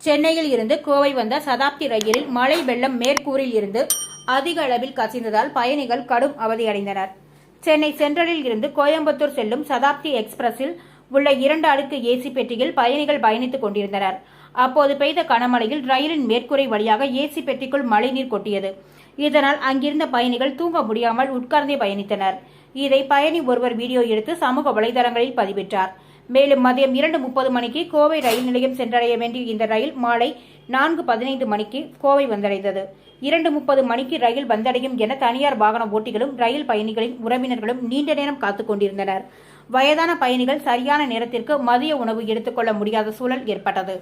சென்னையில் இருந்து கோவை வந்த சதாப்தி ரயிலில் மழை வெள்ளம் மேற்கூரில் இருந்து அதிக அளவில் கசிந்ததால் பயணிகள் கடும் அவதியடைந்தனர் சென்னை சென்ட்ரலில் இருந்து கோயம்புத்தூர் செல்லும் சதாப்தி எக்ஸ்பிரஸில் உள்ள இரண்டு அடுக்கு ஏசி பெட்டியில் பயணிகள் பயணித்துக் கொண்டிருந்தனர். அப்போது பெய்த கனமழையில் ரயிலின் மேற்கூரை வழியாக ஏசி பெட்டிக்குள் மழைநீர் கொட்டியது. இதனால் அங்கிருந்த பயணிகள் தூங்க முடியாமல் உட்கார்ந்தே பயணித்தனர். இதை பயணி ஒருவர் வீடியோ எடுத்து சமூக வலைதளங்களில் பதிவிட்டார். மேலும் மதியம் இரண்டு முப்பது மணிக்கு கோவை ரயில் நிலையம் சென்றடைய வேண்டிய இந்த ரயில் மாலை நான்கு பதினைந்து மணிக்கு கோவை வந்தடைந்தது. இரண்டு முப்பது மணிக்கு ரயில் வந்தடையும் என தனியார் வாகன ஓட்டிகளும் ரயில் பயணிகளின் உறவினர்களும் நீண்ட நேரம் காத்துக் கொண்டிருந்தனர். வயதான பயணிகள் சரியான நேரத்திற்கு மதிய உணவு எடுத்துக்கொள்ள முடியாத சூழல் ஏற்பட்டது.